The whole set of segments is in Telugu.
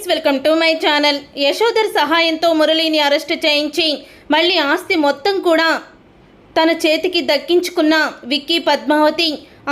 Friends welcome to my channel. Yashodhar సహాయంతో మురళిని అరెస్ట్ చేయించి మళ్ళీ ఆస్తి మొత్తం కూడా తన చేతికి దక్కించుకున్న విక్కీ పద్మావతి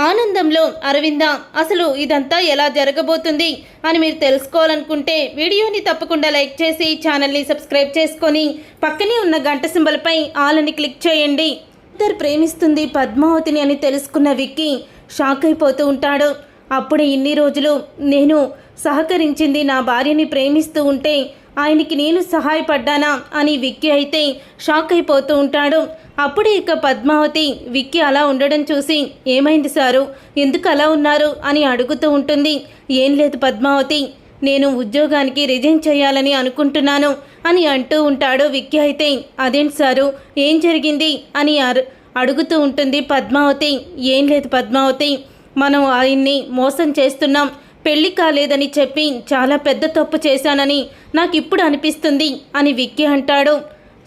ఆనందంలో అరవింద అసలు ఇదంతా ఎలా జరగబోతుంది అని మీరు తెలుసుకోవాలనుకుంటే వీడియోని తప్పకుండా లైక్ చేసి ఛానల్ని సబ్స్క్రైబ్ చేసుకొని పక్కనే ఉన్న గంట సింబల్పై ఆలని క్లిక్ చేయండి. ఇద్దరు ప్రేమిస్తుంది పద్మావతిని అని తెలుసుకున్న విక్కీ షాక్ అయిపోతూ ఉంటాడు. అప్పుడు ఇన్ని రోజులు నేను సహకరించింది. నా భార్యని ప్రేమిస్తూ ఉంటే ఆయనకి నేను సహాయపడ్డానా అని విక్కీ అయితే షాక్ అయిపోతూ ఉంటాడు. అప్పుడే ఇక పద్మావతి విక్కీ అలా ఉండడం చూసి ఏమైంది సారు? ఎందుకు అలా ఉన్నారు? అని అడుగుతూ ఉంటుంది. ఏం లేదు పద్మావతి నేను ఉద్యోగానికి రిజైన్ చేయాలని అనుకుంటున్నాను అని అంటూ ఉంటాడు విక్కీ అయితే. అదేంటి సారు? ఏం జరిగింది? అని అరు అడుగుతూ ఉంటుంది పద్మావతి. ఏం లేదు పద్మావతి మనం ఆయన్ని మోసం చేస్తున్నాం. పెళ్ళి కాలేదని చెప్పి చాలా పెద్ద తప్పు చేశానని నాకు ఇప్పుడు అనిపిస్తుంది అని విక్కీ అంటాడు.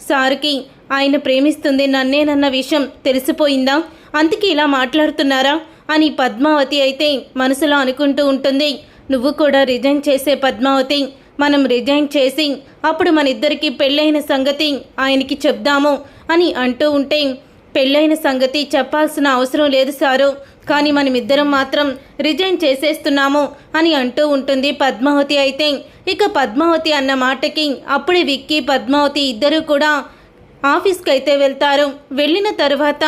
సార్కి ఆయన ప్రేమిస్తుంది నన్నేనన్న విషయం తెలిసిపోయిందా? అందుకే ఇలా మాట్లాడుతున్నారా? అని పద్మావతి అయితే మనసులో అనుకుంటూ ఉంటుంది. నువ్వు కూడా రిజైన్ చేసే పద్మావతి. మనం రిజైన్ చేసి అప్పుడు మన ఇద్దరికి పెళ్ళైన సంగతి ఆయనకి చెప్దాము అని అంటూ ఉంటే పెళ్ళైన సంగతి చెప్పాల్సిన అవసరం లేదు సారు. కానీ మనమిద్దరం మాత్రం రిజైన్ చేసేస్తున్నాము అని అంటూ ఉంటుంది పద్మావతి అయితే. ఇక పద్మావతి అన్న మాటకి అప్పుడే విక్కీ పద్మావతి ఇద్దరూ కూడా ఆఫీస్కి అయితే వెళ్తారు. వెళ్ళిన తర్వాత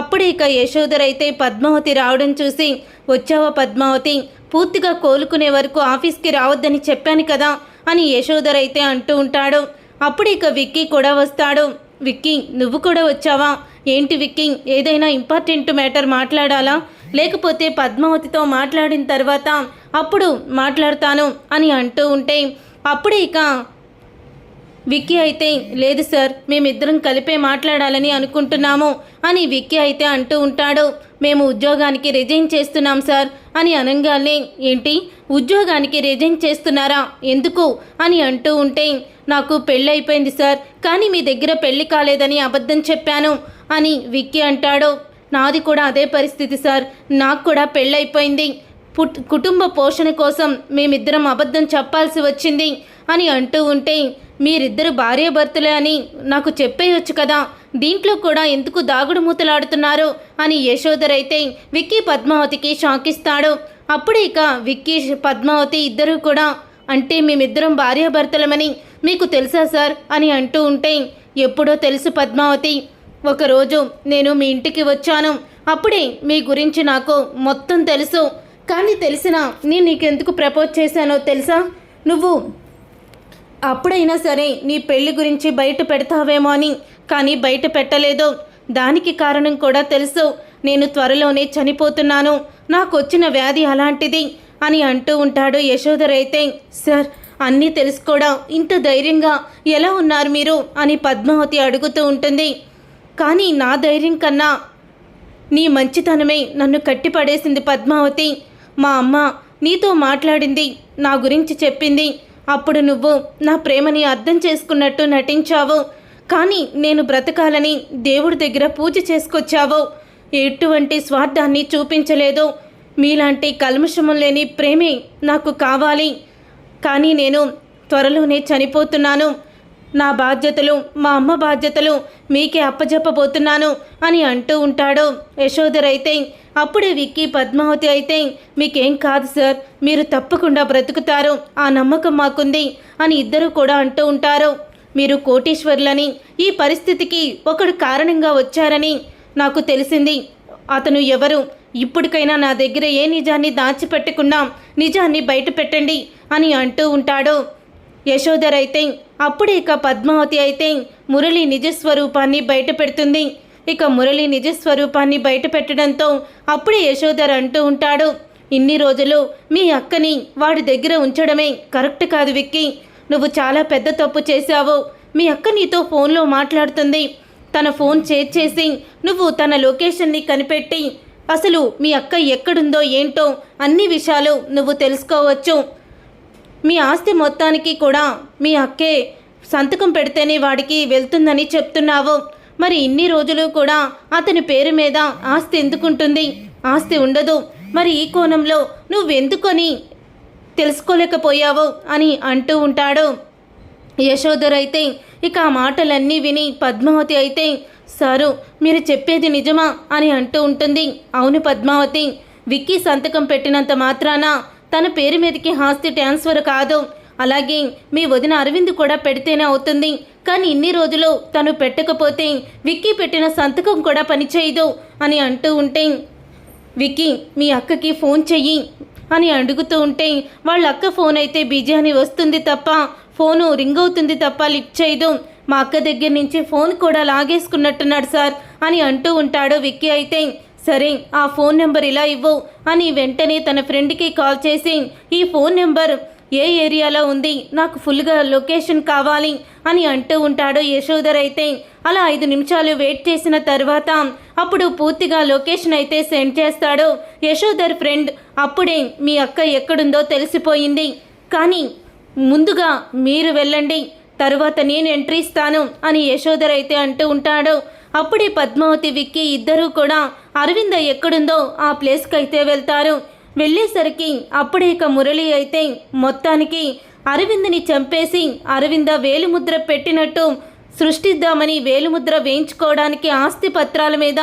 అప్పుడే ఇక యశోదర్ అయితే పద్మావతి రావడం చూసి వచ్చావా పద్మావతి? పూర్తిగా కోలుకునే వరకు ఆఫీస్కి రావద్దని చెప్పాను కదా అని యశోదర్ అయితే అంటూ ఉంటాడు. అప్పుడు ఇక విక్కీ కూడా వస్తాడు. విక్కీ నువ్వు కూడా వచ్చావా? ఏంటి విక్కీ ఏదైనా ఇంపార్టెంట్ మ్యాటర్ మాట్లాడాలా? లేకపోతే పద్మావతితో మాట్లాడిన తర్వాత అప్పుడు మాట్లాడతాను అని అంటూ ఉంటే అప్పుడే ఇక విక్కీ అయితే లేదు సార్ మేమిద్దరం కలిపే మాట్లాడాలని అనుకుంటున్నాము అని విక్కీ అయితే అంటూ ఉంటాడు. మేము ఉద్యోగానికి రిజైన్ చేస్తున్నాం సార్ అని అనగానే ఏంటి ఉద్యోగానికి రిజైన్ చేస్తున్నారా? ఎందుకు? అని అంటూ ఉంటే నాకు పెళ్ళి అయిపోయింది సార్ కానీ మీ దగ్గర పెళ్ళి కాలేదని అబద్ధం చెప్పాను అని విక్కీ అంటాడు. నాది కూడా అదే పరిస్థితి సార్ నాకు కూడా పెళ్ళైపోయింది. పుట్ కుటుంబ పోషణ కోసం మేమిద్దరం అబద్ధం చెప్పాల్సి వచ్చింది అని అంటూ ఉంటే మీరిద్దరు భార్యాభర్తలే అని నాకు చెప్పేయొచ్చు కదా. దీంట్లో కూడా ఎందుకు దాగుడు మూతలాడుతున్నారు అని యశోదర్ అయితే విక్కీ పద్మావతికి షాకిస్తాడు. అప్పుడే ఇక విక్కీ పద్మావతి ఇద్దరు కూడా అంటే మేమిద్దరం భార్యాభర్తలమని మీకు తెలుసా సార్? అని అంటూ ఉంటే ఎప్పుడో తెలుసు పద్మావతి. ఒకరోజు నేను మీ ఇంటికి వచ్చాను. అప్పుడే మీ గురించి నాకు మొత్తం తెలుసు. కానీ తెలిసినా నేను నీకెందుకు ప్రపోజ్ చేశానో తెలుసా? నువ్వు అప్పుడైనా సరే నీ పెళ్ళి గురించి బయట పెడతావేమో అని కానీ బయట పెట్టలేదు. దానికి కారణం కూడా తెలుసు. నేను త్వరలోనే చనిపోతున్నాను. నాకు వచ్చిన వ్యాధి అలాంటిది అని అంటూ ఉంటాడు యశోధర్ అయితే. సార్ అన్నీ తెలుసుకోవడం ఇంత ధైర్యంగా ఎలా ఉన్నారు మీరు అని పద్మావతి అడుగుతూ ఉంటుంది. కానీ నా ధైర్యం కన్నా నీ మంచితనమే నన్ను కట్టిపడేసింది పద్మావతి. మా అమ్మ నీతో మాట్లాడింది నా గురించి చెప్పింది. అప్పుడు నువ్వు నా ప్రేమని అర్థం చేసుకున్నట్టు నటించావు. కానీ నేను బ్రతకాలని దేవుడి దగ్గర పూజ చేసుకొచ్చావు. ఎటువంటి స్వార్థాన్ని చూపించలేదు. మీలాంటి కల్మషము లేని ప్రేమే నాకు కావాలి. కానీ నేను త్వరలోనే చనిపోతున్నాను. నా బాధ్యతలు మా అమ్మ బాధ్యతలు మీకే అప్పజెప్పబోతున్నాను అని అంటూ ఉంటాడు. యశోదర్ అయితే అప్పుడే విక్కీ పద్మావతి అయితే మీకేం కాదు సార్ మీరు తప్పకుండా బ్రతుకుతారు ఆ నమ్మకం మాకుంది అని ఇద్దరు కూడా అంటూ ఉంటారు. మీరు కోటీశ్వర్లని ఈ పరిస్థితికి ఒకడు కారణంగా వచ్చారని నాకు తెలిసింది. అతను ఎవరు? ఇప్పటికైనా నా దగ్గర ఏ నిజాన్ని దాచిపెట్టకుండా నిజాన్ని బయట పెట్టండి అని అంటూ ఉంటాడు. యశోధర్ అయితే అప్పుడే ఇక పద్మావతి అయితే మురళి నిజస్వరూపాన్ని బయటపెడుతుంది. ఇక మురళి నిజస్వరూపాన్ని బయట పెట్టడంతో అప్పుడే యశోధర్ అంటూ ఉంటాడు ఇన్ని రోజులు మీ అక్కని వాడి దగ్గర ఉంచడమే కరెక్ట్ కాదు విక్కీ. నువ్వు చాలా పెద్ద తప్పు చేశావు. మీ అక్క నీతో ఫోన్లో మాట్లాడుతుంది. తన ఫోన్ చేజ్ చేసి నువ్వు తన లొకేషన్ని కనిపెట్టి అసలు మీ అక్క ఎక్కడుందో ఏంటో అన్ని విషయాలు నువ్వు తెలుసుకోవచ్చు. మీ ఆస్తి మొత్తానికి కూడా మీ అక్కే సంతకం పెడితేనే వాడికి వెళ్తుందని చెప్తున్నావు. మరి ఇన్ని రోజులు కూడా అతని పేరు మీద ఆస్తి ఎందుకుంటుంది? ఆస్తి ఉండదు. మరి ఈ కోణంలో నువ్వెందుకొని తెలుసుకోలేకపోయావు అని అంటూ ఉంటాడు. యశోధర్ అయితే ఇక ఆ మాటలన్నీ విని పద్మావతి అయితే సారు మీరు చెప్పేది నిజమా? అని అంటూ ఉంటుంది. అవును పద్మావతి. విక్కీ సంతకం పెట్టినంత మాత్రాన తన పేరు మీదకి ఆస్తి ట్రాన్స్ఫర్ కాదు. అలాగే మీ వదిన అరవింద్ కూడా పెడితేనే అవుతుంది. కానీ ఇన్ని రోజులు తను పెట్టకపోతే విక్కీ పెట్టిన సంతకం కూడా పనిచేయదు అని అంటూ ఉంటే విక్కీ మీ అక్కకి ఫోన్ చెయ్యి అని అడుగుతూ ఉంటే వాళ్ళ అక్క ఫోన్ అయితే బిజీ అని వస్తుంది తప్ప ఫోను రింగ్ అవుతుంది తప్ప లిఫ్ట్ చేయదు. మా అక్క దగ్గర నుంచి ఫోన్ కూడా లాగేసుకున్నట్టున్నాడు సార్ అని అంటూ ఉంటాడు విక్కీ అయితే. సరే ఆ ఫోన్ నెంబర్ ఇలా ఇవ్వు అని వెంటనే తన ఫ్రెండ్కి కాల్ చేసి ఈ ఫోన్ నెంబర్ ఏ ఏరియాలో ఉంది? నాకు ఫుల్గా లొకేషన్ కావాలి అని అంటూ ఉంటాడు యశోధర్ అయితే. అలా ఐదు నిమిషాలు వెయిట్ చేసిన తర్వాత అప్పుడు పూర్తిగా లొకేషన్ అయితే సెండ్ చేస్తాడు యశోధర్ ఫ్రెండ్. అప్పుడే మీ అక్క ఎక్కడుందో తెలిసిపోయింది. కానీ ముందుగా మీరు వెళ్ళండి. తరువాత నేను ఎంట్రీ ఇస్తాను అని యశోధర్ అయితే అంటూ ఉంటాడు. అప్పుడే పద్మావతి విక్కి ఇద్దరూ కూడా అరవింద ఎక్కడుందో ఆ ప్లేస్కి అయితే వెళ్తారు. వెళ్ళేసరికి అప్పుడే ఇక మురళి అయితే మొత్తానికి అరవింద్ని చంపేసి అరవింద వేలిముద్ర పెట్టినట్టు సృష్టిద్దామని వేలుముద్ర వేయించుకోవడానికి ఆస్తి పత్రాల మీద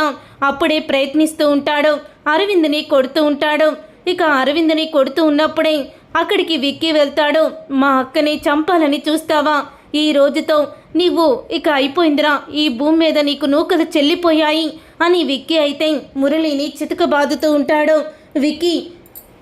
అప్పుడే ప్రయత్నిస్తూ ఉంటాడు. అరవింద్ని కొడుతూ ఉంటాడు. ఇక అరవింద్ని కొడుతూ ఉన్నప్పుడే అక్కడికి విక్కి వెళ్తాడు. మా అక్కని చంపాలని చూస్తావా? ఈ రోజుతో నీవు ఇక అయిపోయిందిరా. ఈ భూమి మీద నీకు నూకలు చెల్లిపోయాయి అని విక్కీ అయితే మురళిని చితకబాదుతూ ఉంటాడు. విక్కీ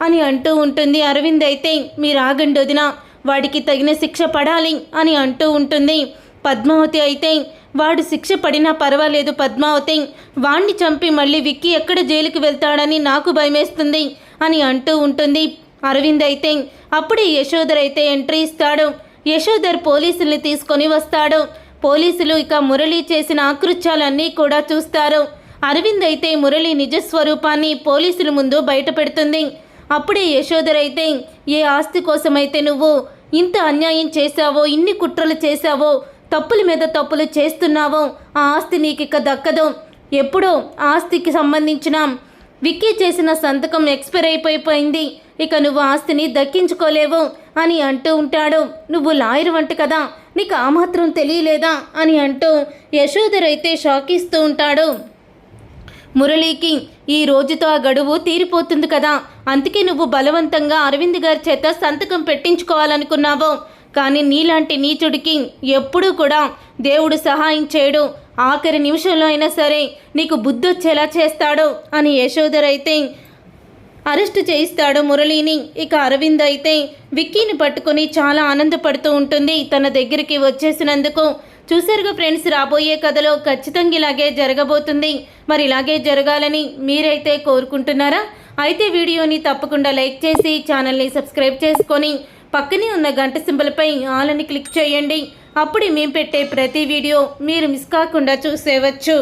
అని అంటూ ఉంటుంది. అరవింద్ అయితే మీరు ఆగండి వదిన వాడికి తగిన శిక్ష పడాలి అని అంటూ ఉంటుంది. పద్మావతి అయితే వాడు శిక్ష పడినా పర్వాలేదు పద్మావతి. వాణ్ణి చంపి మళ్ళీ విక్కీ ఎక్కడ జైలుకి వెళ్తాడని నాకు భయమేస్తుంది అని అంటూ ఉంటుంది. అరవింద్ అయితే అప్పుడే యశోధర్ అయితే ఎంట్రీ ఇస్తాడు. యశోధర్ పోలీసుల్ని తీసుకొని వస్తాడు. పోలీసులు ఇక మురళి చేసిన ఆకృత్యాలన్నీ కూడా చూస్తారు. అరవింద్ అయితే మురళి నిజస్వరూపాన్ని పోలీసుల ముందు బయటపెడుతుంది. అప్పుడే యశోధర్ అయితే ఏ ఆస్తి కోసమైతే నువ్వు ఇంత అన్యాయం చేశావో ఇన్ని కుట్రలు చేశావో తప్పుల మీద తప్పులు చేస్తున్నావో ఆ ఆస్తి నీకు ఇక దక్కదు. ఎప్పుడో ఆస్తికి సంబంధించిన విక్కీ చేసిన సంతకం ఎక్స్పైర్ అయిపోయిపోయింది. ఇక నువ్వు ఆస్తిని దక్కించుకోలేవు. అని అంటూ ఉంటాడు. నువ్వు లాయర్ వంట కదా నీకు ఆ మాత్రం తెలియలేదా? అని అంటూ యశోధర్ అయితే షాక్ ఇస్తూ ఉంటాడు. మురళీకి ఈ రోజుతో ఆ గడువు తీరిపోతుంది కదా అందుకే నువ్వు బలవంతంగా అరవింద్ గారి చేత సంతకం పెట్టించుకోవాలనుకున్నావు. కానీ నీలాంటి నీచుడికి ఎప్పుడూ కూడా దేవుడు సహాయం చేయడు. ఆఖరి నిమిషంలో అయినా సరే నీకు బుద్ధొచ్చేలా చేస్తాడు అని యశోధర్ అయితే అరెస్ట్ చేయిస్తాడు మురళిని. ఇక అరవింద్ అయితే విక్కీని పట్టుకొని చాలా ఆనందపడుతూ ఉంటుంది. తన దగ్గరికి వచ్చేసినందుకు చూసారుగా ఫ్రెండ్స్ రాబోయే కథలో ఖచ్చితంగా ఇలాగే జరగబోతుంది. మరి ఇలాగే జరగాలని మీరైతే కోరుకుంటున్నారా? అయితే వీడియోని తప్పకుండా లైక్ చేసి ఛానల్ని సబ్స్క్రైబ్ చేసుకొని పక్కనే ఉన్న గంట సింబల్పై ఆలని క్లిక్ చేయండి. అప్పుడే మేము పెట్టే ప్రతి వీడియో మీరు మిస్ కాకుండా చూసేవచ్చు.